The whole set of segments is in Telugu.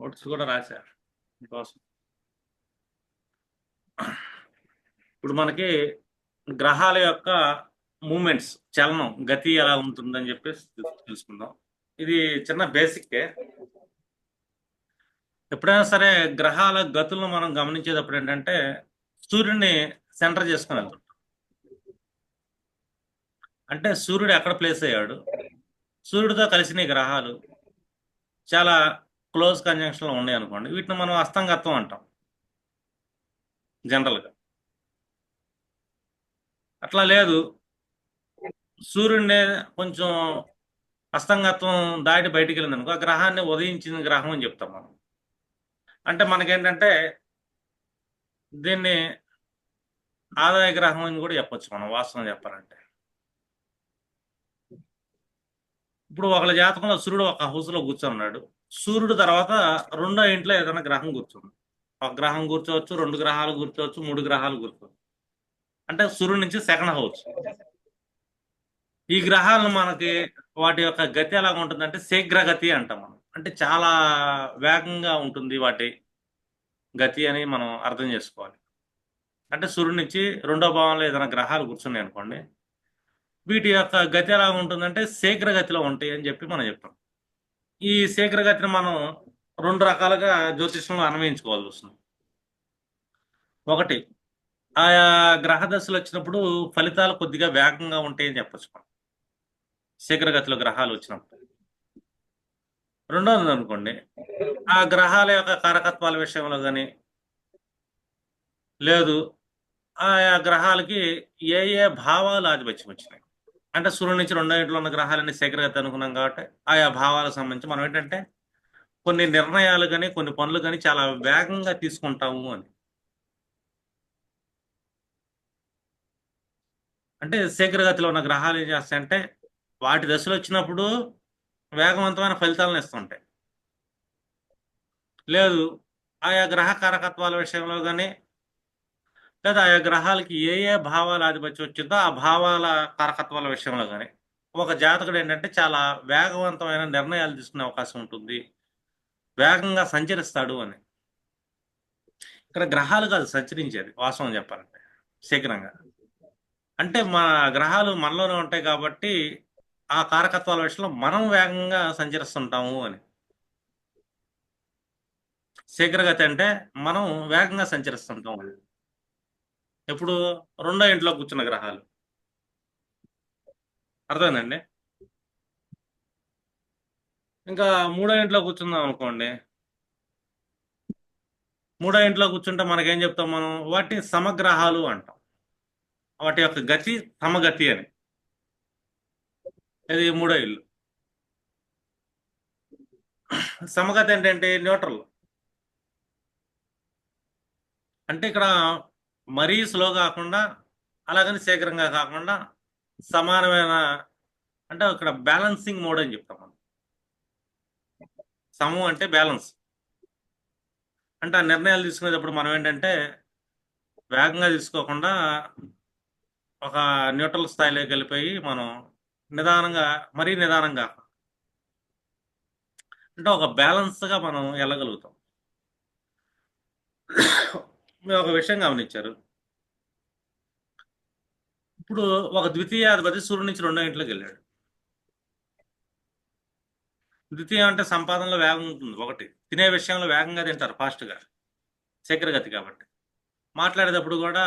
నోట్స్ కూడా రాశారు. మీకోసం ఇప్పుడు మనకి గ్రహాల యొక్క మూమెంట్స్ చలనం గతి ఎలా ఉంటుందని చెప్పేసి తెలుసుకుందాం. ఇది చిన్న బేసిక్ ఎప్పుడైనా సరే గ్రహాల గతులను మనం గమనించేటప్పుడు ఏంటంటే సూర్యుడిని సెంటర్ చేసుకుని వెళ్తాం. అంటే సూర్యుడు ఎక్కడ ప్లేస్ అయ్యాడు? సూర్యుడితో కలిసిన గ్రహాలు చాలా క్లోజ్ కంజంక్షన్లో ఉన్నాయి అనుకోండి. వీటిని మనం అస్తంగత్వం అంటాం. జనరల్గా. అట్లా లేదు. సూర్యుడిని కొంచెం అస్తంగత్వం దాటి బయటికి వెళ్ళింది అనుకో ఆ గ్రహాన్ని ఉదయించిన గ్రహం అని చెప్తాం మనం. అంటే మనకేంటంటే దీన్ని ఆదాయ గ్రహం అని కూడా చెప్పొచ్చు మనం వాస్తవం చెప్పాలంటే. ఇప్పుడు ఒకళ్ళ జాతకంలో సూర్యుడు ఒక హౌస్లో కూర్చున్నాడు సూర్యుడు తర్వాత రెండో ఇంట్లో ఏదైనా గ్రహం కూర్చుంది ఒక గ్రహం కూర్చోవచ్చు రెండు గ్రహాలు కూర్చోవచ్చు మూడు గ్రహాలు కూర్చోవచ్చు. అంటే సూర్యుడు నుంచి సెకండ్ హౌస్. ఈ గ్రహాలను మనకి వాటి యొక్క గతి ఎలాగ ఉంటుందంటే శీఘ్ర గతి అంటాం మనం. అంటే చాలా వేగంగా ఉంటుంది వాటి గతి అని మనం అర్థం చేసుకోవాలి. అంటే సూర్యుడి నుంచి రెండో భావంలో ఏదైనా గ్రహాలు కూర్చున్నాయి అనుకోండి వీటి యొక్క గతి ఎలా ఉంటుందంటే శీఘ్రగతిలో ఉంటాయి అని చెప్పి మనం చెప్తాం. ఈ శీఘ్రగతిని మనం రెండు రకాలుగా జ్యోతిష్యంలో అన్వయించుకోవాల్సి వస్తుంది. ఒకటి ఆయా గ్రహ దశలు వచ్చినప్పుడు ఫలితాలు కొద్దిగా వేగంగా ఉంటాయని చెప్పచ్చు మనం. శీఘ్రగతిలో గ్రహాలు వచ్చినప్పుడు. రెండోది అనుకోండి ఆ గ్రహాల యొక్క కారకత్వాల విషయంలో కానీ లేదు ఆయా గ్రహాలకి ఏ ఏ భావాలు ఆధిపత్యం వచ్చినాయి? అంటే సూర్యుడి నుంచి రెండో ఇంట్లో ఉన్న గ్రహాలన్నీ శీఘ్రగతి అనుకున్నాం కాబట్టి ఆయా భావాలకు సంబంధించి మనం ఏంటంటే కొన్ని నిర్ణయాలు కానీ కొన్ని పనులు కానీ చాలా వేగంగా తీసుకుంటాము అని. అంటే శీఘ్రగతిలో ఉన్న గ్రహాలు ఏం చేస్తాయంటే వాటి దశలు వచ్చినప్పుడు వేగవంతమైన ఫలితాలను ఇస్తుంటాయి. లేదు ఆయా గ్రహ కారకత్వాల విషయంలో కానీ లేదా ఆయా గ్రహాలకి ఏ ఏ భావాల ఆధిపత్యం వచ్చిందో ఆ భావాల కారకత్వాల విషయంలో కానీ ఒక జాతకుడు ఏంటంటే చాలా వేగవంతమైన నిర్ణయాలు తీసుకునే అవకాశం ఉంటుంది. వేగంగా సంచరిస్తాడు అని. ఇక్కడ గ్రహాలు కాదు సంచరించేది వాస్తవం చెప్పాలంటే శీఘ్రంగా. అంటే మన గ్రహాలు మనలోనే ఉంటాయి కాబట్టి ఆ కారకత్వాల విషయంలో మనం వేగంగా సంచరిస్తుంటాము అని. శీఘ్రగతి అంటే మనం వేగంగా సంచరిస్తుంటాం ఇప్పుడు రెండో ఇంట్లో కూర్చున్న గ్రహాలు. అర్థమైందండి? ఇంకా మూడో ఇంట్లో కూర్చుందాం అనుకోండి. మూడో ఇంట్లో కూర్చుంటే మనకేం చెప్తాం మనం? వాటిని సమగ్రహాలు అంటాం. వాటి యొక్క గతి సమగతి అని. ఇది మూడో ఇల్లు. సమగతి ఏంటంటే న్యూట్రల్. అంటే ఇక్కడ మరీ స్లో కాకుండా అలాగని శీఘ్రంగా కాకుండా సమానమైన అంటే ఇక్కడ బ్యాలెన్సింగ్ మోడ్ అని చెప్తాం మనం. సమం అంటే బ్యాలెన్స్ అంటే ఆ నిర్ణయాలు తీసుకునేటప్పుడు మనం ఏంటంటే వేగంగా తీసుకోకుండా ఒక న్యూట్రల్ స్థాయిలోకి వెళ్ళిపోయి మనం నిదానంగా మరీ నిదానంగా అంటే ఒక బ్యాలెన్స్గా మనం వెళ్ళగలుగుతాం. ఒక విషయం గమనించారు. ఇప్పుడు ఒక ద్వితీయాధిపతి సూర్యుడి నుంచి రెండో ఇంట్లోకి వెళ్ళాడు. ద్వితీయం అంటే సంపాదనలో వేగం ఉంటుంది. ఒకటి తినే విషయంలో వేగంగా తింటారు ఫాస్ట్గా శీఘ్రగతి కాబట్టి. మాట్లాడేటప్పుడు కూడా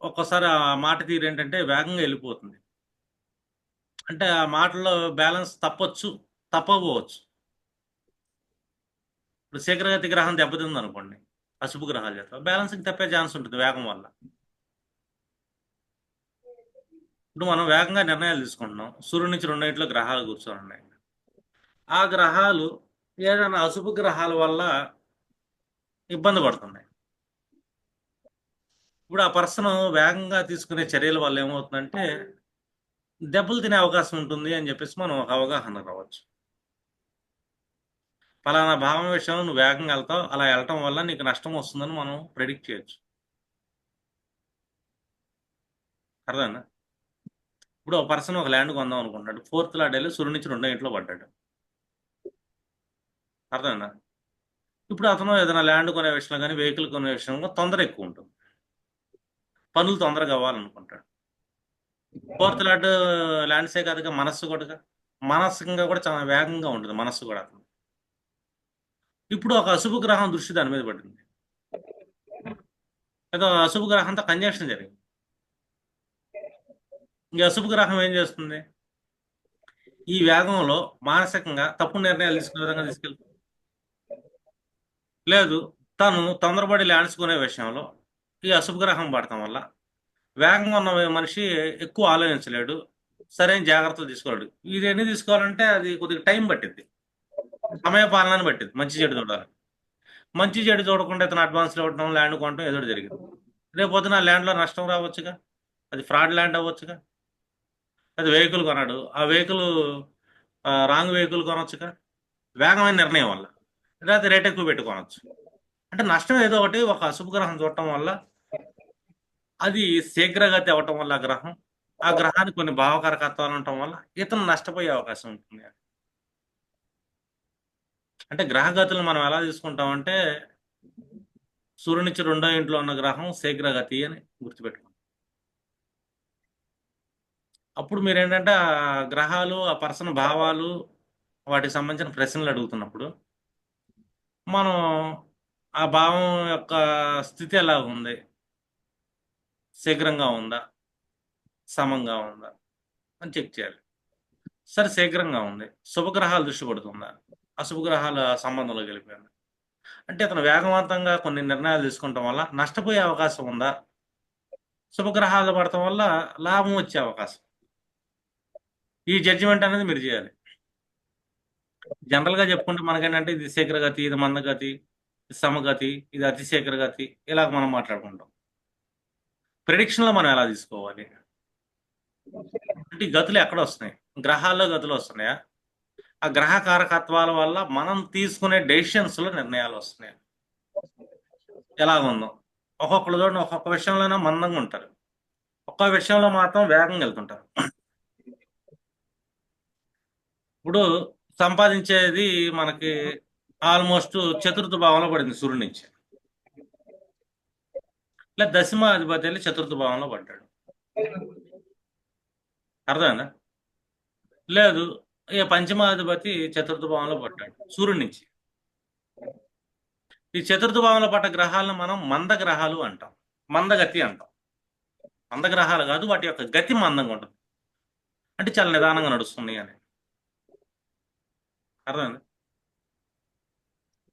ఒక్కోసారి ఆ మాట తీరు ఏంటంటే వేగంగా వెళ్ళిపోతుంది. అంటే ఆ మాటల్లో బ్యాలెన్స్ తప్పొచ్చు తప్పకపోవచ్చు. ఇప్పుడు శీఘ్రగతి గ్రహం దెబ్బతింది అనుకోండి అశుభ గ్రహాలు చేస్తారు బ్యాలెన్సింగ్ తప్పే ఛాన్స్ ఉంటుంది వేగం వల్ల. ఇప్పుడు మనం వేగంగా నిర్ణయాలు తీసుకుంటున్నాం. సూర్యుడి నుంచి రెండింటిలో గ్రహాలు కూర్చొని ఉన్నాయి. ఆ గ్రహాలు ఏదైనా అశుభ గ్రహాల వల్ల ఇబ్బంది పడుతున్నాయి. ఇప్పుడు ఆ పర్సన్ వేగంగా తీసుకునే చర్యల వల్ల ఏమవుతుందంటే దెబ్బలు తినే అవకాశం ఉంటుంది అని చెప్పేసి మనం ఒక అవగాహన రావచ్చు. ఫలానా భావం విషయంలో నువ్వు వేగంగా వెళ్తావు. అలా వెళ్ళటం వల్ల నీకు నష్టం వస్తుందని మనం ప్రెడిక్ట్ చేయొచ్చు. అర్థమైందా? ఇప్పుడు ఒక పర్సన్ ఒక ల్యాండ్ కొందాం అనుకుంటాడు ఫోర్త్ లాట్ వెళ్ళి సూర్యుడి నుంచి రెండో ఇంట్లో పడ్డాడు. అర్థమైందా? ఇప్పుడు అతను ఏదైనా ల్యాండ్ కొనే విషయంలో కానీ వెహికల్ కొనే విషయంలో తొందర ఎక్కువ ఉంటుంది. పనులు తొందరగా అవ్వాలనుకుంటాడు. ఫోర్త్ లాట్ ల్యాండ్సే కాదుగా మనస్సు కూడా మానసికంగా కూడా చాలా వేగంగా ఉంటుంది మనస్సు కూడా అతను. ఇప్పుడు ఒక అశుభ గ్రహం దృష్టి దాని మీద పడింది. ఏదో అశుభ గ్రహంతో కంజక్షన్ జరిగింది. ఈ అశుభ గ్రహం ఏం చేస్తుంది? ఈ వేగంలో మానసికంగా తప్పు నిర్ణయాలు తీసుకునే విధంగా తీసుకెళ్తుంది. లేదు తను తొందరపడి లేడ్చుకునే విషయంలో ఈ అశుభ గ్రహం పడటం వల్ల వేగంగా ఉన్న మనిషి ఎక్కువ ఆలోచించలేడు సరైన జాగ్రత్తలు తీసుకోలేడు. ఇది ఎన్ని తీసుకోవాలంటే అది కొద్దిగా టైం పట్టింది సమయ పాలనని పట్టింది మంచి చెడు చూడాలి. మంచి చెడు చూడకుండా ఇతను అడ్వాన్స్లు ఇవ్వడం ల్యాండ్ కొనడం ఏదో జరిగింది. రేపు నా ల్యాండ్లో నష్టం రావచ్చుగా? అది ఫ్రాడ్ ల్యాండ్ అవ్వచ్చుగా? అది వెహికల్ కొన్నాడు ఆ వెహికల్ రాంగ్ వెహికల్ కొనొచ్చుగా? వేగమైన నిర్ణయం వల్ల. లేకపోతే రేట్ ఎక్కువ పెట్టుకోనొచ్చు అంటే నష్టం ఏదో ఒకటి ఒక అశుభ గ్రహం చూడటం వల్ల అది శీఘ్రగతి అవ్వటం వల్ల ఆ గ్రహం ఆ గ్రహానికి కొన్ని భావకారకత్వాలు ఉండటం వల్ల ఇతను నష్టపోయే అవకాశం ఉంటుంది. అంటే గ్రహగతులు మనం ఎలా తీసుకుంటామంటే సూర్యునిచ్చి రెండో ఇంట్లో ఉన్న గ్రహం శీఘ్రగతి అని గుర్తుపెట్టుకుంటాం అప్పుడు మీరు ఏంటంటే ఆ గ్రహాలు ఆ పర్సన్ భావాలు వాటికి సంబంధించిన ప్రశ్నలు అడుగుతున్నప్పుడు మనం ఆ భావం యొక్క స్థితి ఎలా ఉంది? శీఘ్రంగా ఉందా? సమంగా ఉందా? అని చెక్ చేయాలి. సరే శీఘ్రంగా ఉంది. శుభగ్రహాలు దృష్టి పడుతుందా? అశుభగ్రహాల సంబంధంలో గెలిపోయింది అంటే అతను వేగవంతంగా కొన్ని నిర్ణయాలు తీసుకుంటాం వల్ల నష్టపోయే అవకాశం ఉందా? శుభగ్రహాలు పడటం వల్ల లాభం వచ్చే అవకాశం. ఈ జడ్జిమెంట్ అనేది మీరు చేయాలి. జనరల్గా చెప్పుకుంటే మనకేంటంటే ఇది శీఘ్రగతి ఇది మందగతి ఇది సమగతి ఇది అతిశీఘ్ర గతి ఇలాగ మనం మాట్లాడుకుంటాం. ప్రిడిక్షన్లో మనం ఎలా తీసుకోవాలి? అంటే గతులు ఎక్కడ వస్తున్నాయి? గ్రహాల్లో గతులు వస్తున్నాయా? ఆ గ్రహ కారకత్వాల వల్ల మనం తీసుకునే డెసిషన్స్లో నిర్ణయాలు వస్తున్నాయి. ఎలాగుందో. ఒక్కొక్కరు చూడండి ఒక్కొక్క విషయంలోనే మందంగా ఉంటారు. ఒక్క విషయంలో మాత్రం వేగంగా వెళ్తుంటారు. ఇప్పుడు సంపాదించేది మనకి ఆల్మోస్ట్ చతుర్థ భావంలో పడింది సూర్యుడి నుంచి. ఇలా దశమాధిపతి వెళ్ళి చతుర్థ భావంలో పడ్డాడు. అర్థమైందా? లేదు. ఇక పంచమాధిపతి చతుర్థ భావంలో పడ్డాడు సూర్యుడి నుంచి. ఈ చతుర్థ భావంలో పడ్డ గ్రహాలను మనం మంద గ్రహాలు అంటాం. మందగతి అంటాం. మంద గ్రహాలు కాదు వాటి యొక్క గతి మందంగా ఉంటుంది. అంటే చాలా నిదానంగా నడుస్తుంది అని. అర్థమైంది?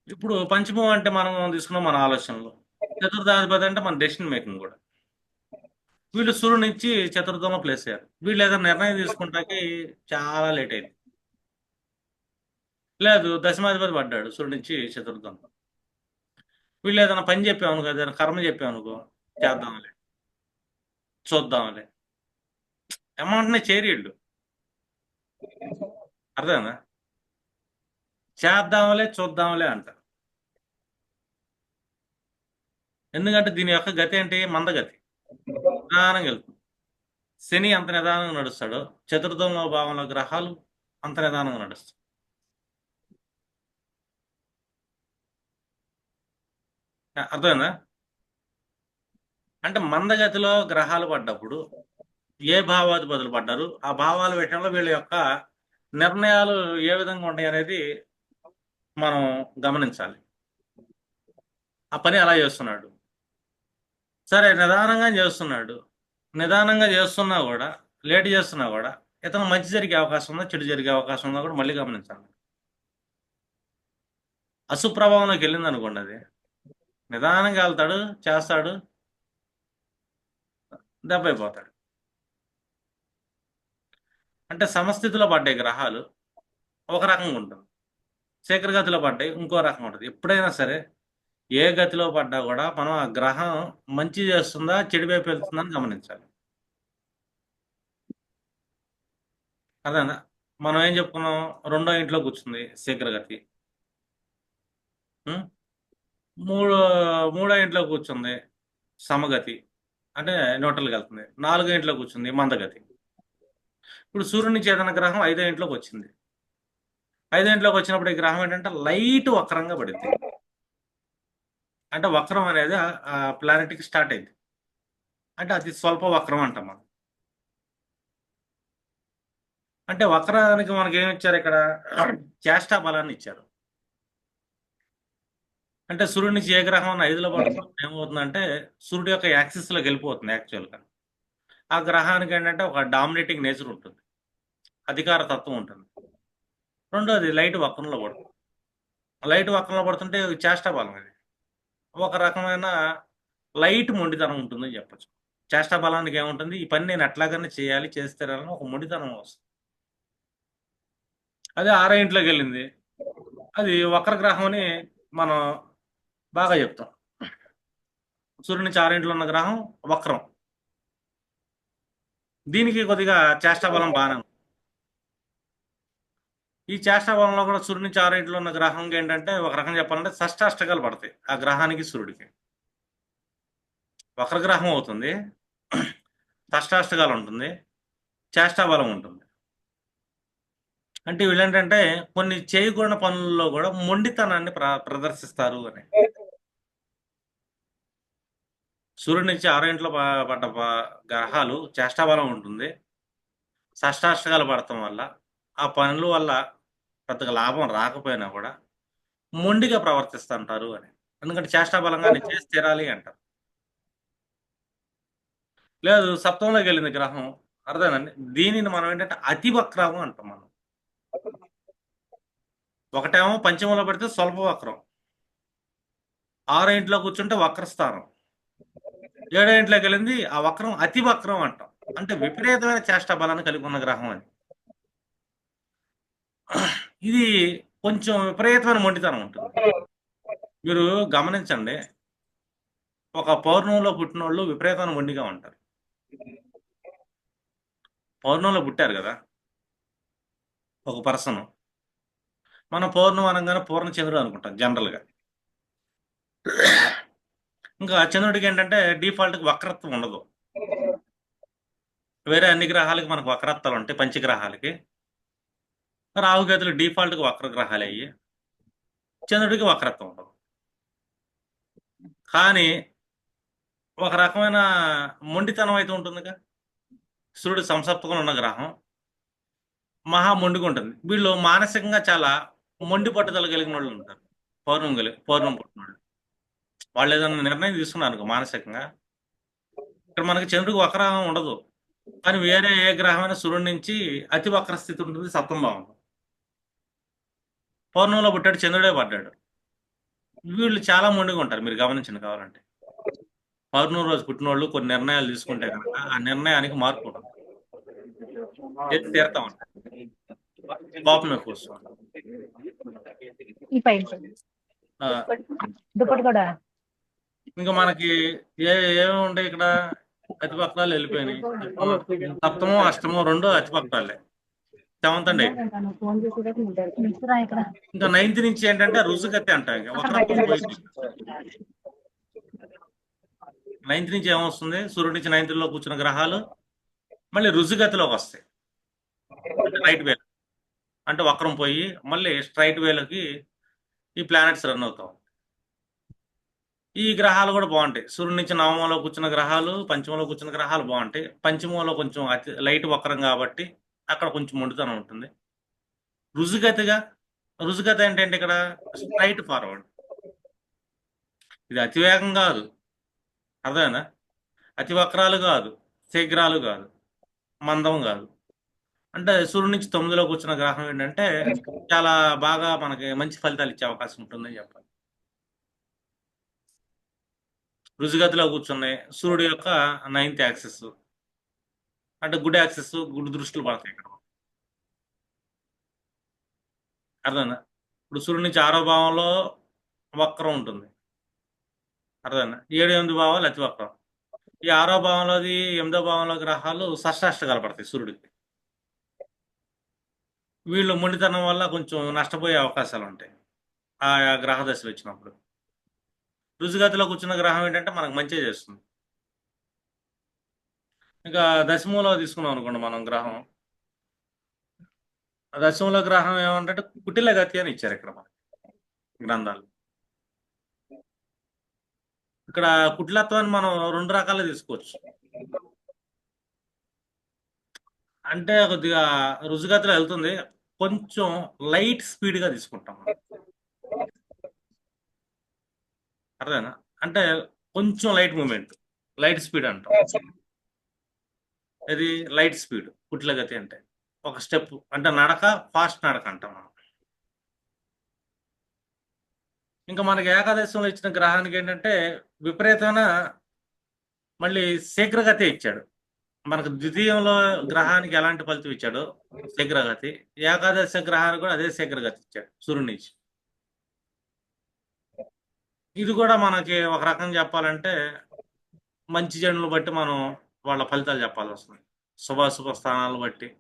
ఇప్పుడు పంచమం అంటే మనం తీసుకున్నాం మన ఆలోచనలో. చతుర్థాధిపతి అంటే మన డెసిషన్ మేకింగ్ కూడా. వీళ్ళు సూర్యుడు నుంచి చతుర్థంలో ప్లేస్ అయ్యారు. వీళ్ళు ఏదైనా నిర్ణయం తీసుకుంటాకి చాలా లేట్ అయింది. లేదు దశమాధిపతి పడ్డాడు సూర్యుడు నుంచి చతుర్థం. వీళ్ళు ఏదైనా పని చెప్పామనుకో ఏదైనా కర్మ చెప్పామనుకో చేద్దాంలే. చూద్దాంలే. అమౌంట్నే చేరీళ్ళు? అర్థమేనా చేద్దాంలే చూద్దాంలే అంటారు. ఎందుకంటే దీని యొక్క గతి ఏంటి? మందగతి. నిదానంగా వెళ్తుంది. శని అంత నిదానంగా నడుస్తాడు. చతుర్థంలో భావంలో గ్రహాలు అంత నిదానంగా నడుస్తాయి. అర్థమైందా? అంటే మందగతిలో గ్రహాలు పడ్డప్పుడు ఏ భావాధిపతులు పడ్డారు? ఆ భావాల విషయంలో వీళ్ళ యొక్క నిర్ణయాలు ఏ విధంగా ఉంటాయి అనేది మనం గమనించాలి. ఆ పని అలా చేస్తున్నాడు. సరే నిదానంగా చేస్తున్నాడు. నిదానంగా చేస్తున్నా కూడా లేట్ చేస్తున్నా కూడా ఇతను మంచి జరిగే అవకాశం ఉందా చెడు జరిగే అవకాశం ఉందా కూడా మళ్ళీ గమనించాలి. అసుప్రభావంలోకి వెళ్ళింది అనుకోండి అది. నిదానంగా వెళ్తాడు చేస్తాడు దెబ్బైపోతాడు. అంటే సమస్థితిలో పడ్డాయి గ్రహాలు ఒక రకంగా ఉంటుంది. శేఖర గతిలో పడ్డాయి ఇంకో రకంగా ఉంటుంది. ఎప్పుడైనా సరే ఏ గతిలో పడ్డా కూడా మనం ఆ గ్రహం మంచి చేస్తుందా చెడు వైపు వెళ్తుందా అని గమనించాలి. అదేనా మనం ఏం చెప్పుకున్నాం? రెండో ఇంట్లో కూర్చుంది శీఘ్రగతి గతి. మూడో మూడో ఇంట్లో కూర్చుంది సమగతి. అంటే న్యూట్రల్కి వెళ్తుంది. నాలుగో ఇంట్లో కూర్చుంది మందగతి. ఇప్పుడు సూర్యుని చేతన గ్రహం ఐదో ఇంట్లోకి వచ్చింది. ఐదో ఇంట్లోకి వచ్చినప్పుడు ఈ గ్రహం ఏంటంటే లైట్ వక్రంగా పడింది. అంటే వక్రం అనేది ఆ ప్లానెట్కి స్టార్ట్ అయింది. అంటే అతి స్వల్ప వక్రం అంటాం మనం. అంటే వక్రానికి మనకి ఏమి ఇచ్చారు ఇక్కడ? చేష్టా బలాన్ని ఇచ్చారు. అంటే సూర్యుడి నుంచి ఏ గ్రహం అన్న ఐదులో పడుతున్నప్పుడు ఏమవుతుందంటే సూర్యుడు యొక్క యాక్సిస్లోకి వెళ్ళిపోతుంది యాక్చువల్గా. ఆ గ్రహానికి ఏంటంటే ఒక డామినేటింగ్ నేచర్ ఉంటుంది. అధికార తత్వం ఉంటుంది. రెండోది లైట్ వక్రంలో పడుతుంది. లైట్ వక్రంలో పడుతుంటే చేష్టా బలం ఇది. ఒక రకమైన లైట్ మొండితనం ఉంటుందని చెప్పచ్చు. చేష్టా బలానికి ఏముంటుంది? ఈ పని నేను ఎట్లాగైనా చేయాలి చేస్తారని ఒక మొండితనం వస్తుంది. అదే ఆరో ఇంట్లోకి వెళ్ళింది. అది వక్ర గ్రహం అని మనం బాగా చెప్తాం. సూర్యుడి నుంచి ఆరింట్లో ఉన్న గ్రహం వక్రం. దీనికి కొద్దిగా చేష్టాబలం బాగానే ఉంది. ఈ చేష్టాబలంలో కూడా సూర్యుడి నుంచి ఆరింట్లో ఉన్న గ్రహం ఏంటంటే ఒక రకం చెప్పాలంటే షష్టాష్టకాలు పడతాయి. ఆ గ్రహానికి సూర్యుడికి. వక్ర గ్రహం అవుతుంది. షష్టాష్టకాలు ఉంటుంది. చేష్టాబలం ఉంటుంది. అంటే వీళ్ళేంటంటే కొన్ని చేయకూడని పనుల్లో కూడా మొండితనాన్ని ప్ర ప్రదర్శిస్తారు అని. సూర్యుడి నుంచి ఆరో ఇంట్లో పడ్డ గ్రహాలు చేష్టాబలం ఉంటుంది. షష్టాష్టకాలు పడటం వల్ల ఆ పనుల వల్ల పెద్దగా లాభం రాకపోయినా కూడా మొండిగా ప్రవర్తిస్తుంటారు అని. ఎందుకంటే చేష్టాబలంగా నేను చేసి తీరాలి అంటారు. లేదు సప్తంలోకి వెళ్ళింది గ్రహం. అర్థమేనండి దీనిని మనం ఏంటంటే అతి వక్రము అంటాం మనం. ఒకటేమో పంచమంలో పెడితే స్వల్ప వక్రం. ఆరో ఇంట్లో కూర్చుంటే వక్రస్థానం. ఏడో ఇంట్లోకి వెళ్ళింది ఆ వక్రం అతి వక్రం అంటాం. అంటే విపరీతమైన చేష్ట బలాన్ని కలిగి ఉన్న గ్రహం అని ఇది కొంచెం విపరీతమైన మొండితనం ఉంటుంది. మీరు గమనించండి ఒక పౌర్ణంలో పుట్టిన వాళ్ళు విపరీతమైన మొండిగా ఉంటారు. పౌర్ణంలో పుట్టారు కదా ఒక పర్సన్. మన పౌర్ణం అనగానే పూర్ణచంద్రుడు అనుకుంటాం జనరల్గా. ఇంకా చంద్రుడికి ఏంటంటే డిఫాల్ట్కి వక్రత్వం ఉండదు. వేరే అన్ని గ్రహాలకి మనకు వక్రత్వాలు ఉంటాయి పంచగ్రహాలకి. రాహుకేతులు డిఫాల్ట్గా వక్ర గ్రహాలు అయ్యి చంద్రుడికి వక్రత్వం ఉండదు. కానీ ఒక రకమైన మొండితనం అయితే ఉంటుందిగా. సూర్యుడు సంసప్తకంలో ఉన్న గ్రహం మహా మొండిగా ఉంటుంది. వీళ్ళు మానసికంగా చాలా మొండి పట్టుదల కలిగిన వాళ్ళు ఉంటారు. పౌర్ణం కలిగి పౌర్ణం పుట్టిన వాళ్ళు వాళ్ళు ఏదైనా నిర్ణయం తీసుకున్నారు అనుకో మానసికంగా. ఇక్కడ మనకి చంద్రుడికి వక్రం ఉండదు. కానీ వేరే ఏ గ్రహమైన సూర్యుడి నుంచి అతి వక్ర స్థితి ఉంటుంది సప్తం భావం. పౌర్ణంలో పుట్టాడు చంద్రుడే పడ్డాడు. వీళ్ళు చాలా మొండిగా ఉంటారు మీరు గమనించండి కావాలంటే. పౌర్ణమి రోజు పుట్టిన వాళ్ళు కొన్ని నిర్ణయాలు తీసుకుంటే కనుక ఆ నిర్ణయానికి మార్పు ఉంటుంది. తీరుతా ఉంటారు కోపం ఎక్కువ వస్తుంది ఈ పైన ఆ, దుప్పటి కూడా ఇంకా మనకి ఏ ఏమేమి ఉంటాయి ఇక్కడ? అతిపక్రాలు వెళ్ళిపోయినాయి. సప్తమో అష్టమో రెండు అతిపక్రాలే సెవెంత్ అండి ఇంకా నైన్త్ నుంచి ఏంటంటే రుజుగతి అంటాం. నైన్త్ నుంచి ఏమొస్తుంది? సూర్యుడి నుంచి నైన్త్లో కూర్చున్న గ్రహాలు మళ్ళీ రుజుగతిలోకి వస్తాయి. అంటే రైట్ వే అంటే వక్రం పోయి మళ్ళీ స్ట్రైట్ వేలకి ఈ ప్లానెట్స్ రన్ అవుతాం ఈ గ్రహాలు కూడా బాగుంటాయి. సూర్యుడి నుంచి నవమంలో కూర్చున్న గ్రహాలు పంచమంలో కూర్చున్న గ్రహాలు బాగుంటాయి. పంచమంలో కొంచెం అతి లైట్ వక్రం కాబట్టి అక్కడ కొంచెం మొండుతనం ఉంటుంది. రుజుగతిగా రుజుగత ఏంటంటే ఇక్కడ స్ట్రైట్ ఫార్వర్డ్. ఇది అతివేగం కాదు. అర్థమేనా అతి వక్రాలు కాదు శీఘ్రాలు కాదు మందం కాదు. అంటే సూర్యుడి నుంచి తొమ్మిదిలో కూర్చున్న గ్రహం ఏంటంటే చాలా బాగా మనకి మంచి ఫలితాలు ఇచ్చే అవకాశం ఉంటుందని చెప్పాలి. రుజుగతిలో కూర్చున్నాయి. సూర్యుడు యొక్క నైన్త్ యాక్సెస్ అంటే గుడ్ యాక్సెస్ గుడ్ దృష్టిలు పడతాయి ఇక్కడ. అర్థమైందా? ఇప్పుడు సూర్యుడి నుంచి ఆరో భావంలో వక్రం ఉంటుంది. అర్థమైందా? ఏడు ఎనిమిది భావాలు అతి వక్రం. ఈ ఆరో భావంలోది ఎనిమిదో భావంలో గ్రహాలు షష్టాష్టకాలు పడతాయి సూర్యుడికి. వీళ్ళు మొండితనం వల్ల కొంచెం నష్టపోయే అవకాశాలు ఉంటాయి. ఆ గ్రహ వచ్చినప్పుడు. రుజుగతిలో కూర్చున్న గ్రహం ఏంటంటే మనకు మంచిగా చేస్తుంది. ఇంకా దశమంలో తీసుకున్నాం అనుకోండి మనం గ్రహం. దశమంలో గ్రహం ఏమంటే కుటిల గతి అని ఇచ్చారు ఇక్కడ మనకి గ్రంథాలు. ఇక్కడ కుటిలత్వాన్ని మనం రెండు రకాలుగా తీసుకోవచ్చు. అంటే కొద్దిగా రుజుగతిలో వెళ్తుంది. కొంచెం లైట్ స్పీడ్గా తీసుకుంటాం మనం. అర్థమేనా అంటే కొంచెం లైట్ మూమెంట్ లైట్ స్పీడ్ అంటాం. ఇది లైట్ స్పీడ్ కుట్ల గతి అంటే. ఒక స్టెప్ అంటే నడక ఫాస్ట్ నడక అంటాం మనం. ఇంకా మనకి ఏకాదశంలో ఇచ్చిన గ్రహానికి ఏంటంటే విపరీతమైన మళ్ళీ శీఘ్రగతి ఇచ్చాడు. మనకు ద్వితీయంలో గ్రహానికి ఎలాంటి ఫలితం ఇచ్చాడో? శీఘ్రగతి. ఏకాదశ గ్రహానికి కూడా అదే శీఘ్రగతి ఇచ్చాడు సూర్యుడి నుంచి. ఇది కూడా మనకి ఒక రకం చెప్పాలంటే మంచి జనులు బట్టి మనం వాళ్ళ ఫలితాలు చెప్పాల్సి వస్తుంది. శుభాశుభ స్థానాలను బట్టి.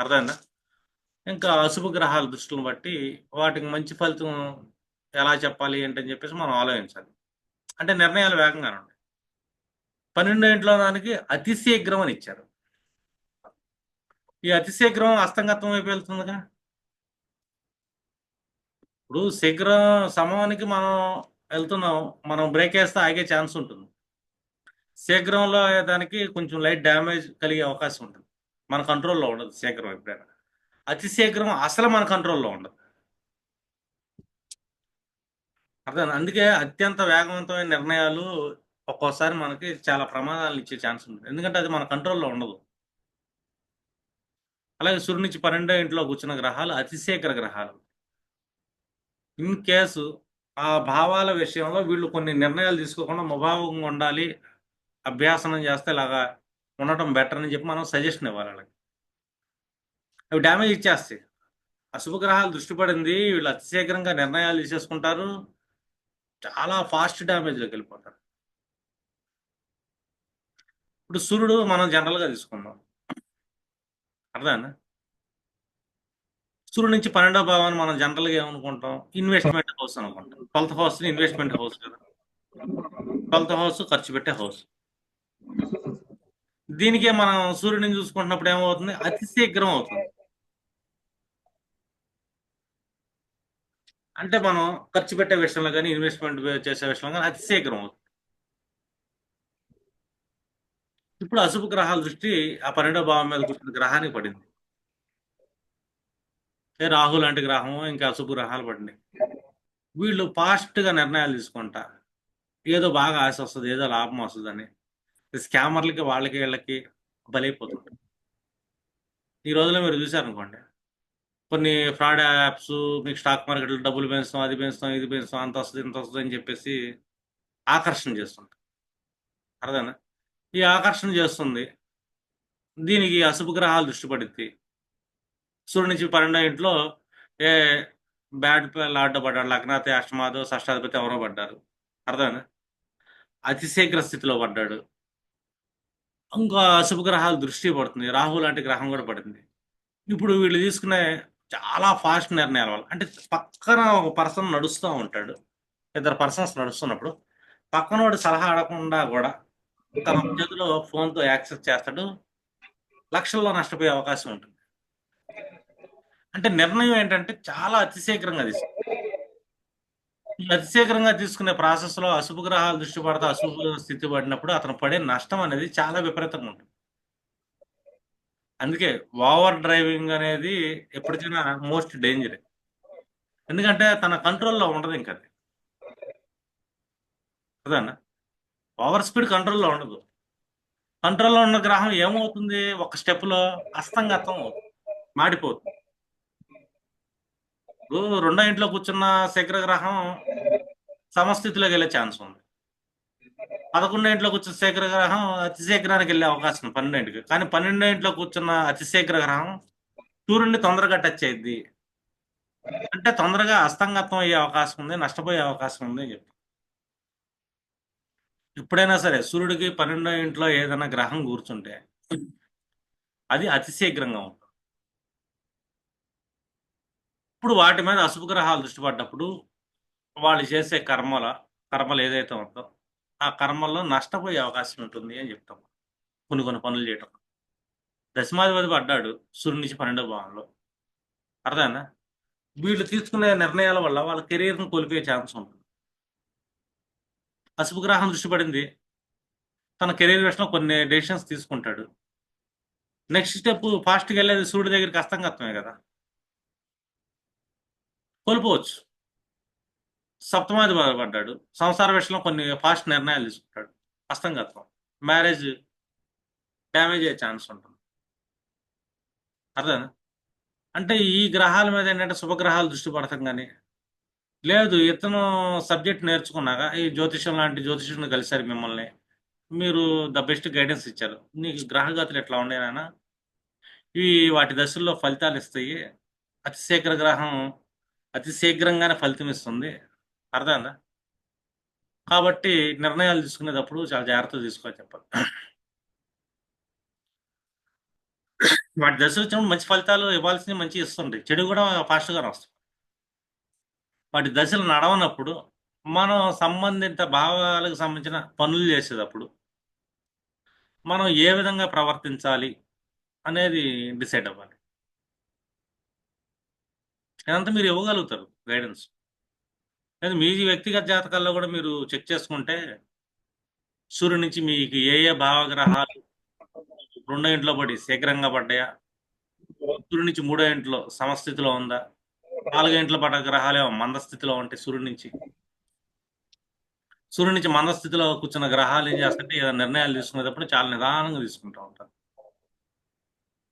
అర్థమైందా? ఇంకా అశుభ గ్రహాల దృష్టిని బట్టి వాటికి మంచి ఫలితం ఎలా చెప్పాలి ఏంటని చెప్పేసి మనం ఆలోచించాలి. అంటే నిర్ణయాలు వేగంగానే ఉన్నాయి పన్నెండో ఇంట్లో దానికి అతిశీఘ్రం అని ఇచ్చారు. ఈ అతి శీఘ్రం అస్తంగతం వైపు వెళ్తుందిగా. ఇప్పుడు శీఘ్రం సమయానికి మనం వెళ్తున్నాం మనం బ్రేక్ వేస్తే ఆగే ఛాన్స్ ఉంటుంది. శీఘ్రంలో దానికి కొంచెం లైట్ డ్యామేజ్ కలిగే అవకాశం ఉంటుంది. మన కంట్రోల్లో ఉండదు శీఘ్రం ఎప్పుడైనా. అతి శీఘ్రం అసలు మన కంట్రోల్లో ఉండదు. అర్థం? అందుకే అత్యంత వేగవంతమైన నిర్ణయాలు ఒక్కోసారి మనకి చాలా ప్రమాదాలు ఇచ్చే ఛాన్స్ ఉంటుంది. ఎందుకంటే అది మన కంట్రోల్లో ఉండదు. అలాగే సూర్యుడి నుంచి పన్నెండో ఇంట్లో కూర్చున్న గ్రహాలు అతిశీఘ్ర గ్రహాలు. ఇన్ కేసు ఆ భావాల విషయంలో వీళ్ళు కొన్ని నిర్ణయాలు తీసుకోకుండా ముభావంగా ఉండాలి అభ్యాసనం చేస్తే ఇలాగా ఉండటం బెటర్ అని చెప్పి మనం సజెషన్ ఇవ్వాలి వాళ్ళకి. అవి డ్యామేజ్ ఇచ్చేస్తాయి. అశుభగ్రహాలు దృష్టి పడింది వీళ్ళు అతిశీఘ్రంగా నిర్ణయాలు తీసేసుకుంటారు చాలా ఫాస్ట్ డ్యామేజ్లోకి వెళ్ళిపోతారు. ఇప్పుడు సూర్యుడు మనం జనరల్గా తీసుకుందాం. అర్థమేనా సూర్యుడు నుంచి పన్నెండవ భావాన్ని మనం జనరల్గా ఏమనుకుంటాం? ఇన్వెస్ట్మెంట్ హౌస్ అనుకుంటాం. ట్వెల్త్ హౌస్ ఇన్వెస్ట్మెంట్ హౌస్ కదా. ట్వెల్త్ హౌస్ ఖర్చు పెట్టే హౌస్ దీనికే మనం సూర్యుడిని చూసుకుంటున్నప్పుడు ఏమవుతుంది? అతి శీఘ్రం అవుతుంది. అంటే మనం ఖర్చు పెట్టే విషయంలో కానీ ఇన్వెస్ట్మెంట్ చేసే విషయంలో కానీ అతి శీఘ్రం అవుతుంది. ఇప్పుడు అశుభ గ్రహాల దృష్టి ఆ పన్నెండో భావం మీద కూర్చున్న గ్రహానికి పడింది. రాహు లాంటి గ్రహం ఇంకా అశుభ గ్రహాలు పడినాయి వీళ్ళు ఫాస్ట్గా నిర్ణయాలు తీసుకుంటారు ఏదో బాగా ఆశ వస్తుంది ఏదో లాభం వస్తుందని. స్కామర్లకి వాళ్ళకి వీళ్ళకి బలైపోతుంటారు ఈ రోజులో మీరు చూసారనుకోండి కొన్ని ఫ్రాడ్ యాప్స్ మీకు స్టాక్ మార్కెట్లో డబ్బులు పెంచుతాం అది పెంచుతాం ఇది పెంచుతాం అంత వస్తుంది ఇంత వస్తుంది అని చెప్పేసి ఆకర్షణ చేస్తుంటాం. అర్థనా ఈ ఆకర్షణ చేస్తుంది. దీనికి అశుభ గ్రహాలు దృష్టి పడుద్ది. సూర్యుడి నుంచి పన్నెండో ఇంట్లో ఏ బ్యాడ్ లాడ్డ పడ్డాడు లగ్నాథి అష్టమాదో షష్టాధిపతి ఎవరో పడ్డారు. అర్థమైనా అతి శీఘ్ర స్థితిలో పడ్డాడు. ఇంకా అశుభ గ్రహాలు దృష్టి పడుతుంది రాహు లాంటి గ్రహం కూడా పడింది. ఇప్పుడు వీళ్ళు తీసుకునే చాలా ఫాస్ట్ నిర్ణయాల వల్ల అంటే పక్కన ఒక పర్సన్ నడుస్తూ ఉంటాడు. ఇద్దరు పర్సన్స్ నడుస్తున్నప్పుడు పక్కన వాడు సలహా అడగకుండా కూడా తన చేతిలో ఫోన్తో యాక్సెస్ చేస్తాడు. లక్షల్లో నష్టపోయే అవకాశం ఉంటుంది. అంటే నిర్ణయం ఏంటంటే చాలా అతిశీఘ్రంగా తీసుకుంది అతిశీఘ్రంగా తీసుకునే ప్రాసెస్లో అశుభ గ్రహాలు దృష్టి పడతా అశుభ స్థితి పడినప్పుడు అతను పడే నష్టం అనేది చాలా విపరీతంగా ఉంటుంది. అందుకే ఓవర్ డ్రైవింగ్ అనేది ఎప్పటికైనా మోస్ట్ డేంజర్. ఎందుకంటే తన కంట్రోల్లో ఉండదు ఇంకా అది. అదన్నా ఓవర్ స్పీడ్ కంట్రోల్లో ఉండదు. కంట్రోల్లో ఉన్న గ్రహం ఏమవుతుంది? ఒక స్టెప్లో అస్తంగతం అవుతుంది. మాడిపోతుంది. రెండో ఇంట్లో కూర్చున్న శేఖర గ్రహం సమస్థితిలోకి వెళ్ళే ఛాన్స్ ఉంది. పదకొండో ఇంట్లో కూర్చున్న శేఖర గ్రహం అతిశీఘ్రానికి వెళ్ళే అవకాశం ఉంది పన్నెండింటికి కానీ పన్నెండో ఇంట్లో కూర్చున్న అతి శీఘ్ర గ్రహం సూర్యుడిని తొందరగా టచ్ అయ్యిద్ది అంటే తొందరగా అస్తంగతం అయ్యే అవకాశం ఉంది నష్టపోయే అవకాశం ఉంది అని చెప్పి. ఎప్పుడైనా సరే సూర్యుడికి పన్నెండో ఇంట్లో ఏదైనా గ్రహం కూర్చుంటే అది అతి శీఘ్రంగా ఉంటుంది. ఇప్పుడు వాటి మీద అశుభ గ్రహాలు దృష్టి పడ్డప్పుడు వాళ్ళు చేసే కర్మల కర్మలు ఏదైతే ఉందో ఆ కర్మల్లో నష్టపోయే అవకాశం ఉంటుంది అని చెప్తాం. కొన్ని కొన్ని పనులు చేయటం. దశమాధిపతి పడ్డాడు సూర్యుడి నుంచి పన్నెండో భావంలో. అర్థమైనా వీళ్ళు తీసుకునే నిర్ణయాల వల్ల వాళ్ళ కెరీర్ని కోల్పోయే ఛాన్స్ ఉంటుంది. అశుభ గ్రహం దృష్టి పడింది. తన కెరీర్ విషయంలో కొన్ని డెసిషన్స్ తీసుకుంటాడు. నెక్స్ట్ స్టెప్ ఫాస్ట్గా వెళ్ళేది సూర్యుడి దగ్గరికి అస్తంగత్వమే కదా. కోల్పోవచ్చు. సప్తమాది బాధపడ్డాడు సంసార విషయంలో కొన్ని ఫాస్ట్ నిర్ణయాలు తీసుకుంటాడు. అస్తంగత్వం మ్యారేజ్ డ్యామేజ్ అయ్యే ఛాన్స్ ఉంటుంది. అర్థం అంటే ఈ గ్రహాల మీద ఏంటంటే శుభగ్రహాలు దృష్టి పడతాం కానీ లేదు ఇతను సబ్జెక్ట్ నేర్చుకున్నాక ఈ జ్యోతిషం లాంటి జ్యోతిషుని కలిశారు మిమ్మల్ని. మీరు ద బెస్ట్ గైడెన్స్ ఇచ్చారు. నీకు గ్రహగతులు ఎట్లా ఉండేనా ఇవి వాటి దశల్లో ఫలితాలు ఇస్తాయి. అతి శీఘ్ర గ్రహం అతి శీఘ్రంగానే ఫలితం ఇస్తుంది. అర్థమైందా? కాబట్టి నిర్ణయాలు తీసుకునేటప్పుడు చాలా జాగ్రత్తగా తీసుకోవాలి చెప్పాలి. వాటి దశ వచ్చినప్పుడు మంచి ఫలితాలు ఇవ్వాల్సినవి మంచి ఇస్తుంది చెడు కూడా ఫాస్ట్గానే వస్తుంది వాటి దశలు నడవనప్పుడు మనం సంబంధిత భావాలకు సంబంధించిన పనులు చేసేటప్పుడు మనం ఏ విధంగా ప్రవర్తించాలి అనేది డిసైడ్ అవ్వాలి. ఇదంతా మీరు ఇవ్వగలుగుతారు గైడెన్స్ లేదు మీ వ్యక్తిగత జాతకాల్లో కూడా మీరు చెక్ చేసుకుంటే సూర్యుడి నుంచి మీకు ఏ ఏ భావగ్రహాలు రెండో ఇంట్లో పడి శీఘ్రంగా పడ్డాయా? సూర్యుడి నుంచి మూడో ఇంట్లో సమస్థితిలో ఉందా? నాలుగో ఇంట్లో పడ్డ గ్రహాలు ఏమో మందస్థితిలో ఉంటాయి సూర్యుడి నుంచి. సూర్యుడి నుంచి మందస్థితిలో కూర్చున్న గ్రహాలు ఏం చేస్తుంటే ఏదైనా నిర్ణయాలు తీసుకునేటప్పుడు చాలా నిదానంగా తీసుకుంటూ ఉంటారు.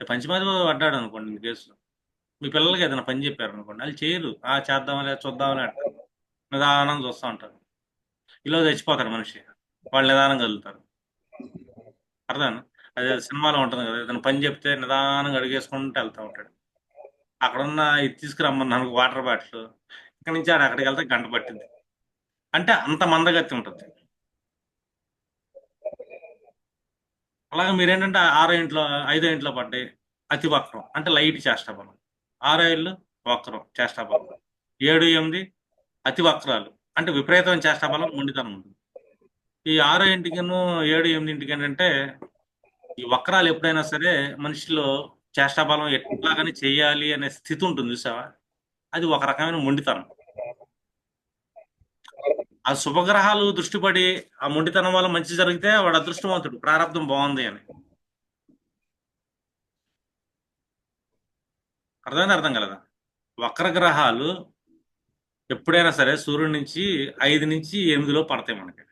పంచమాది పడ్డాడు అనుకోండి మీ కేసులో మీ పిల్లలకి ఏదైనా పని చెప్పారు అనుకోండి వాళ్ళు చేయరు. ఆ చేద్దామలే చూద్దామని అంటారు. నిదానం చూస్తూ ఉంటారు. ఇలా చచ్చిపోతారు మనిషి. వాళ్ళు నిదానం కదులుతారు అర్థం అదే సినిమాలో ఉంటుంది కదా ఏదైనా పని చెప్తే నిదానంగా అడిగేసుకుంటూ వెళ్తూ ఉంటాడు. అక్కడున్న ఇది తీసుకురమ్మన్నాను వాటర్ బాటిల్. ఇక్కడ నుంచి అది అక్కడికి వెళ్తే గంట పట్టింది. అంటే అంత మందగతి ఉంటుంది. అలాగే మీరేంటంటే ఆరో ఇంట్లో ఐదో ఇంట్లో పడ్డాయి. అతి వక్రం. అంటే లైట్ చేష్టాబలం. ఆరో ఏళ్ళు వక్రం చేష్టాబలం ఏడు ఎనిమిది అతి వక్రాలు. అంటే విపరీతమైన చేష్టాబలం మొండితనం ఉంటుంది. ఈ ఆరో ఇంటికిను ఏడు ఎనిమిది ఇంటికి ఏంటంటే ఈ వక్రాలు ఎప్పుడైనా సరే మనిషిలో చేష్టాబలం ఎట్లాగని చేయాలి అనే స్థితి ఉంటుంది చూసావా? అది ఒక రకమైన మొండితనం. ఆ శుభగ్రహాలు దృష్టిపడి ఆ మొండితనం వల్ల మంచి జరిగితే వాడు అదృష్టవంతుడు ప్రారంభం బాగుంది అని. అర్థమైంది అర్థం కలదా? వక్ర గ్రహాలు ఎప్పుడైనా సరే సూర్యుడి నుంచి ఐదు నుంచి ఎనిమిదిలో పడతాయి మనకి.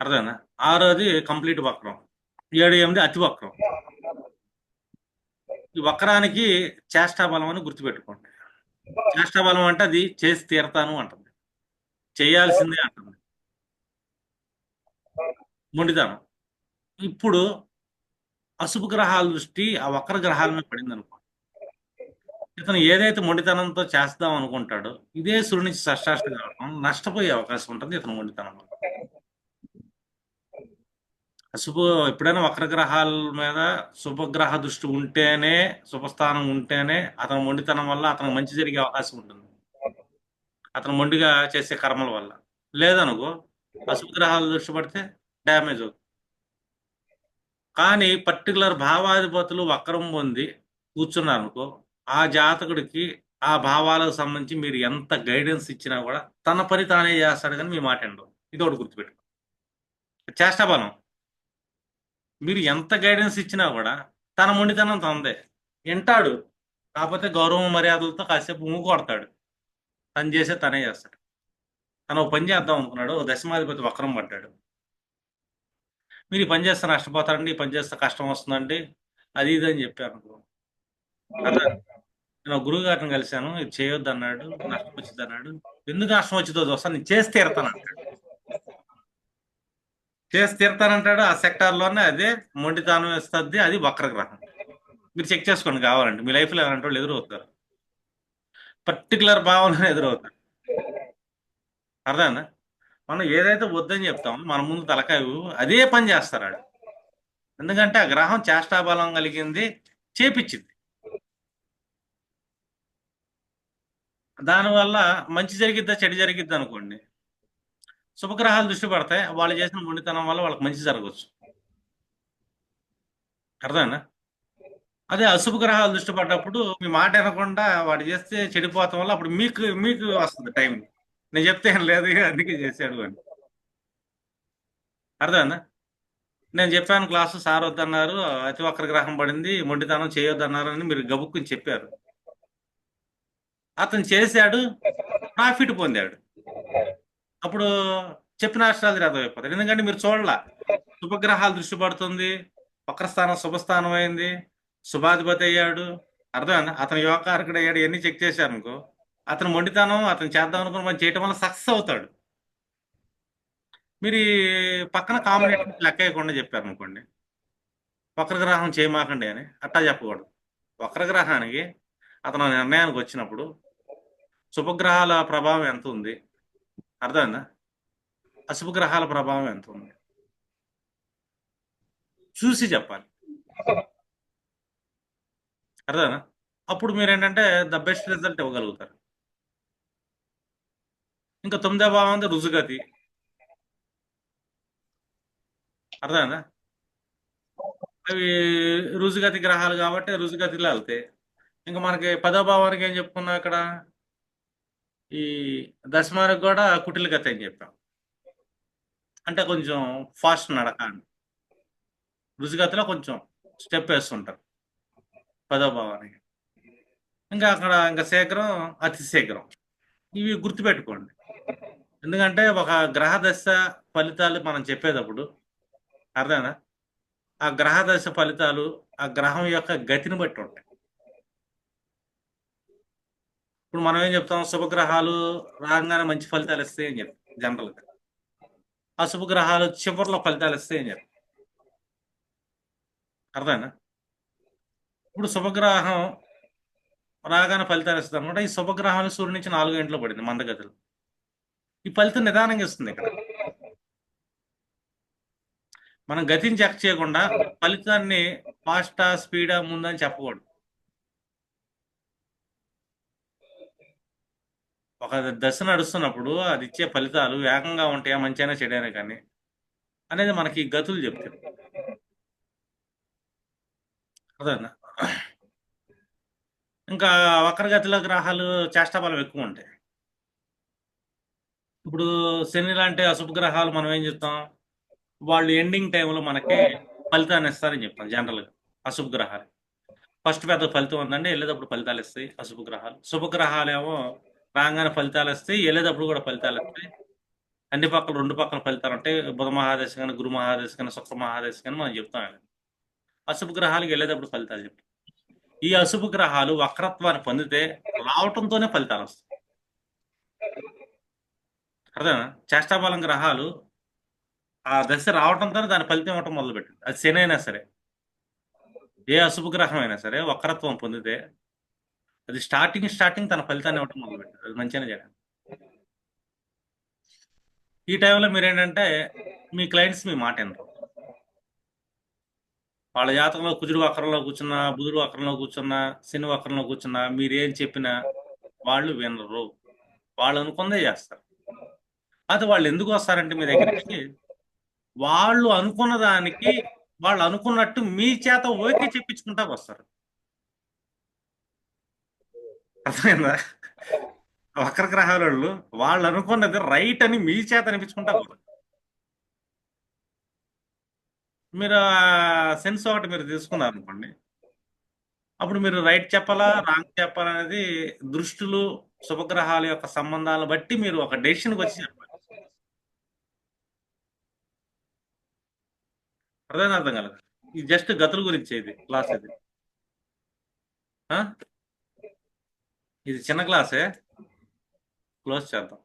అర్థమైనా ఆరోది కంప్లీట్ వక్రం ఏడు ఎనిమిది అతి వక్రం. ఈ వక్రానికి చేష్టాబలం అని గుర్తుపెట్టుకోండి. చేష్టాబలం అంటే అది చేసి తీరతాను అంటుంది. చేయాల్సిందే అంటుంది. మొండితనం. ఇప్పుడు అశుభ గ్రహాల దృష్టి ఆ వక్ర గ్రహాల మీద పడింది అనుకో ఇతను ఏదైతే మొండితనంతో చేస్తాం అనుకుంటాడో ఇదే సూర్యుడి నుంచి షష్టాష్ట కావడం నష్టపోయే అవకాశం ఉంటుంది ఇతను మొండితనం అశుభ ఎప్పుడైనా వక్రగ్రహాల మీద శుభగ్రహ దృష్టి ఉంటేనే శుభస్థానం ఉంటేనే అతని మొండితనం వల్ల అతను మంచి జరిగే అవకాశం ఉంటుంది. అతను మొండిగా చేసే కర్మల వల్ల. లేదనుకో అశుభ గ్రహాలు దృష్టి పడితే డ్యామేజ్ అవుతుంది. కానీ పర్టికులర్ భావాధిపతులు వక్రం పొంది కూర్చున్నారు అనుకో ఆ జాతకుడికి ఆ భావాలకు సంబంధించి మీరు ఎంత గైడెన్స్ ఇచ్చినా కూడా తన పని తానే చేస్తాడు కానీ మీ మాట ఎండవు ఇది ఒకటి గుర్తుపెట్టుకో. చేష్టాబలం. మీరు ఎంత గైడెన్స్ ఇచ్చినా కూడా తన మొండితనం తనదే. వింటాడు. కాకపోతే గౌరవ మర్యాదలతో కాసేపు ఊగు కొడతాడు. తను చేసే తనే చేస్తాడు. తను ఒక పని చేద్దాం అనుకున్నాడు. ఓ దశమాధిపతి వక్రం పడ్డాడు. మీరు ఈ పని చేస్తే నష్టపోతారండి ఈ పని చేస్తే కష్టం వస్తుందండి. అది ఇది అని చెప్పారు. అనుకో నేను గురువు గారిని కలిశాను. ఇది చేయొద్దు అన్నాడు నష్టం వచ్చింది అన్నాడు. ఎందుకు నష్టం వచ్చిందో చూస్తాను నేను చేసి తీరుతాను అంటాడు. చేసి తీరతానంటాడు ఆ సెక్టార్లోనే అదే మొండితానం ఇస్తుంది అది వక్రగ్రహం మీరు చెక్ చేసుకోండి కావాలంటే మీ లైఫ్లో అలాంటి వాళ్ళు ఎదురవుతారు. పర్టికులర్ భావన ఎదురవుతారు అర్థమేనా మనం ఏదైతే వద్దని చెప్తాం మన ముందు తలకాయ అదే పని చేస్తారు ఎందుకంటే ఆ గ్రహం చేష్టాబలం కలిగింది చేపించింది దానివల్ల మంచి జరిగిద్దా చెడు జరిగిద్దా అనుకోండి. శుభగ్రహాలు దృష్టి పడతాయి వాళ్ళు చేసిన మొండితనం వల్ల వాళ్ళకి మంచి జరగవచ్చు అర్థమేనా అదే అశుభ గ్రహాలు దృష్టి పడ్డప్పుడు మీ మాట వినకుండా వాడు చేస్తే చెడిపోతాం వల్ల అప్పుడు మీకు మీకు వస్తుంది టైం. నేను చెప్తే ఏం లేదు అందుకే చేశాడు అని. అర్థమైందా? నేను చెప్పాను క్లాసు సార్ వద్దన్నారు అతి ఒక్కరి గ్రహం పడింది మొండితనం చేయొద్దన్నారు అని మీరు గబుక్కుని చెప్పారు. అతను చేశాడు ప్రాఫిట్ పొందాడు. అప్పుడు చెప్పిన అక్షరాలు అర్థమైపోతాడు ఎందుకంటే మీరు చూడలా శుభగ్రహాలు దృష్టి పడుతుంది వక్రస్థానం శుభస్థానం అయింది శుభాధిపతి అయ్యాడు. అర్థమైందా? అతను యోగకారకుడు అయ్యాడు ఇవన్నీ చెక్ చేశారు అనుకో. అతను మొండితనం అతను చేద్దాం అనుకున్న పని చేయటం వల్ల సక్సెస్ అవుతాడు. మీరు పక్కన కాంబినేషన్ లెక్క వేయకుండా చెప్పారు అనుకోండి వక్రగ్రహం చేయమాకండి అని అట్టా చెప్పకూడదు. వక్రగ్రహానికి అతను నిర్ణయానికి వచ్చినప్పుడు శుభగ్రహాల ప్రభావం ఎంత ఉంది? అర్థమైందా? అశుభగ్రహాల ప్రభావం ఎంత ఉంది? చూసి చెప్పాలి. అర్థమైనా అప్పుడు మీరు ఏంటంటే ద బెస్ట్ రిజల్ట్ ఇవ్వగలుగుతారు. ఇంకా తొమ్మిదో భావం అంటే రుజుగతి. అర్థమైందా? అవి రుజుగతి గ్రహాలు కాబట్టి రుజుగతిలో వెళ్తాయి ఇంకా మనకి పదో భావానికి ఏం చెప్పుకున్నా అక్కడ? ఈ దశమానికి కూడా కుటిల గతి అని చెప్పాం. అంటే కొంచెం ఫాస్ట్ నడక అని రుజుగతిలో కొంచెం స్టెప్ వేస్తుంటారు పదో భావానికి. ఇంకా అక్కడ ఇంకా శేఖరం అతి శీఘ్రం ఇవి గుర్తుపెట్టుకోండి. ఎందుకంటే ఒక గ్రహ దశ ఫలితాలు మనం చెప్పేటప్పుడు అర్థమేనా ఆ గ్రహ దశ ఫలితాలు ఆ గ్రహం యొక్క గతిని బట్టి ఉంటాయి. ఇప్పుడు మనం ఏం చెప్తాం? శుభగ్రహాలు రాగానే మంచి ఫలితాలు ఇస్తాయి అని చెప్తాం జనరల్గా ఆ గ్రహాలు చివరిలో ఫలితాలు ఇస్తాయి అని చెప్తాం. అర్థమేనా ఇప్పుడు శుభగ్రహం రాగానే ఫలితాలు ఇస్తుంది అనమాట ఈ శుభగ్రహాలు సూర్యుడి నుంచి నాలుగు గంటలు పడింది మందగతిలో. ఈ ఫలితం నిదానంగా ఇస్తుంది ఇక్కడ. మనం గతిని చెక్ చేయకుండా ఫలితాన్ని ఫాస్టా స్పీడా ముందని చెప్పకూడదు. ఒక దశ నడుస్తున్నప్పుడు అది ఇచ్చే ఫలితాలు వేగంగా ఉంటాయా మంచిగా చెడైనా కానీ అనేది మనకి గతులు చెప్తారు అర్థమైందా? ఇంకా వక్రగతిలో గ్రహాలు చేష్టాబలం ఎక్కువ ఉంటాయి. ఇప్పుడు శని లాంటి అశుభ గ్రహాలు మనం ఏం చెప్తాం? వాళ్ళు ఎండింగ్ టైంలో మనకి ఫలితాన్ని ఇస్తారని చెప్తాం జనరల్గా అశుభ గ్రహాలు. ఫస్ట్ పెద్ద ఫలితం ఉందండి వెళ్ళేటప్పుడు ఫలితాలు ఇస్తాయి అశుభ గ్రహాలు. శుభగ్రహాలు ఏమో రాగానే ఫలితాలు ఇస్తాయి వెళ్ళేటప్పుడు కూడా ఫలితాలు ఇస్తాయి. అన్ని పక్కల రెండు పక్కల ఫలితాలు ఉంటాయి. బుధ మహాదశ కానీ గురు మహాదశ కానీ శుక్ర మహాదశ కానీ మనం చెప్తాం అశుభ గ్రహాలకు వెళ్ళేటప్పుడు ఫలితాలు చెప్తాం ఈ అశుభ గ్రహాలు వక్రత్వాన్ని పొందితే రావటంతోనే ఫలితాలు వస్తాయి. అర్థమా చేష్టాబలం గ్రహాలు ఆ దశ రావటంతోనే దాని ఫలితం ఇవ్వటం మొదలుపెట్టింది. అది శని అయినా సరే ఏ అశుభ గ్రహం అయినా సరే వక్రత్వం పొందితే అది స్టార్టింగ్ స్టార్టింగ్ తన ఫలితాన్ని ఇవ్వటం మొదలుపెట్టింది. అది మంచిగానే చేయాలి. ఈ టైంలో మీరు ఏంటంటే మీ క్లయింట్స్ మీ మాట వినరు. వాళ్ళ జాతకంలో కుజుడు వక్రంలో కూర్చున్నా బుధుడు వక్రంలో కూర్చున్నా శని వక్రంలో కూర్చున్నా మీరు ఏం చెప్పినా వాళ్ళు వినరు. వాళ్ళు అనుకుందే చేస్తారు. అది వాళ్ళు ఎందుకు వస్తారంటే మీ దగ్గరికి వాళ్ళు అనుకున్న దానికి వాళ్ళు అనుకున్నట్టు మీ చేత ఓకే చెప్పించుకుంటా వస్తారు. అర్థమైందా? వక్ర గ్రహాలు వాళ్ళు వాళ్ళు అనుకున్నది రైట్ అని మీ చేత అనిపించుకుంటా మీరు సెన్స్ ఒకటి మీరు తీసుకున్నారు అనుకోండి. అప్పుడు మీరు రైట్ చెప్పాలా రాంగ్ చెప్పాలా అనేది దృష్టులు శుభగ్రహాల యొక్క సంబంధాలను బట్టి మీరు ఒక డెసిషన్కి వచ్చి అదే అర్థం అర్థం ఇది జస్ట్ గతుల గురించి ఇది క్లాస్ ఇది. ఆ? ఇది చిన్న క్లాసే? క్లోజ్ చేద్దాం.